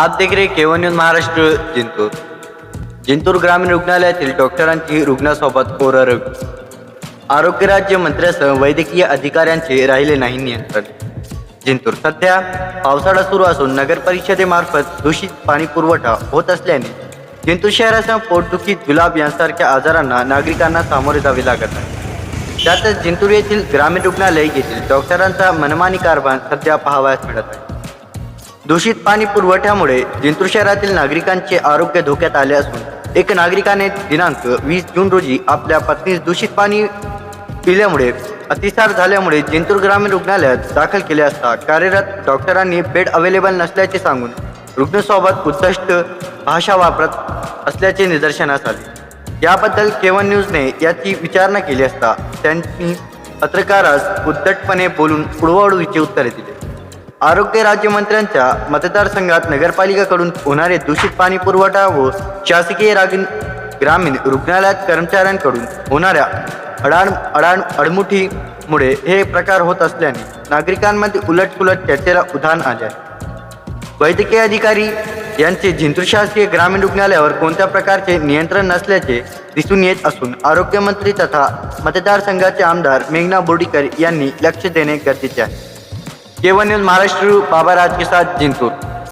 आप देख केवन न्यूज महाराष्ट्र जिंतूर जिंतूर ग्रामीण रुग्णालयातील डॉक्टरांची रुग्णासोबत ओरड आरोग्य राज्य मंत्र्यासह वैद्यकीय अधिकाऱ्यांचे राहिले नाही नियंत्रण. जिंतूर सध्या पावसाळा सुरू असून नगर परिषदेमार्फत दूषित पाणी पुरवठा होत असल्याने जिंतूर शहरासह पोटदुखी जुलाब यांसारख्या आजारांना नागरिकांना सामोरे जावे लागत आहे. त्यातच जिंतूर येथील ग्रामीण रुग्णालय येथील डॉक्टरांचा मनमानी कारभार सध्या पाहावयास मिळत आहे. दूषित पाणी पुरवठ्यामुळे जिंतूर शहरातील नागरिकांचे आरोग्य धोक्यात आले असून एक नागरिकाने दिनांक वीस जून रोजी आपल्या पत्नीस दूषित पाणी पिल्यामुळे अतिसार झाल्यामुळे जिंतूर ग्रामीण रुग्णालयात दाखल केले असता कार्यरत डॉक्टरांनी बेड अवेलेबल नसल्याचे सांगून रुग्णसोबत उत्कृष्ट भाषा वापरत असल्याचे निदर्शनास आले. याबद्दल केवन न्यूजने याची विचारणा केली असता त्यांनी पत्रकारास उद्धटपणे बोलून उडवाउडवीची उत्तरे दिले. आरोग्य राज्यमंत्र्यांच्या मतदारसंघात नगरपालिकेकडून होणारे दूषित पाणी पुरवठा व शासकीय रागीण ग्रामीण रुग्णालयात कर्मचाऱ्यांकडून होणाऱ्या अडाण अडाण अडमुठीमुळे हे प्रकार होत असल्याने नागरिकांमध्ये उलटपुलट चर्चेला उधाण आले आहे. वैद्यकीय अधिकारी यांचे झिंतूर शासकीय ग्रामीण रुग्णालयावर कोणत्या प्रकारचे नियंत्रण नसल्याचे दिसून येत असून आरोग्यमंत्री तथा मतदारसंघाचे आमदार मेघना बोर्डीकर यांनी लक्ष देणे गरजेचे आहे. केवन न्यूज महाराष्ट्र बाबा राज के साथ जिंतूर.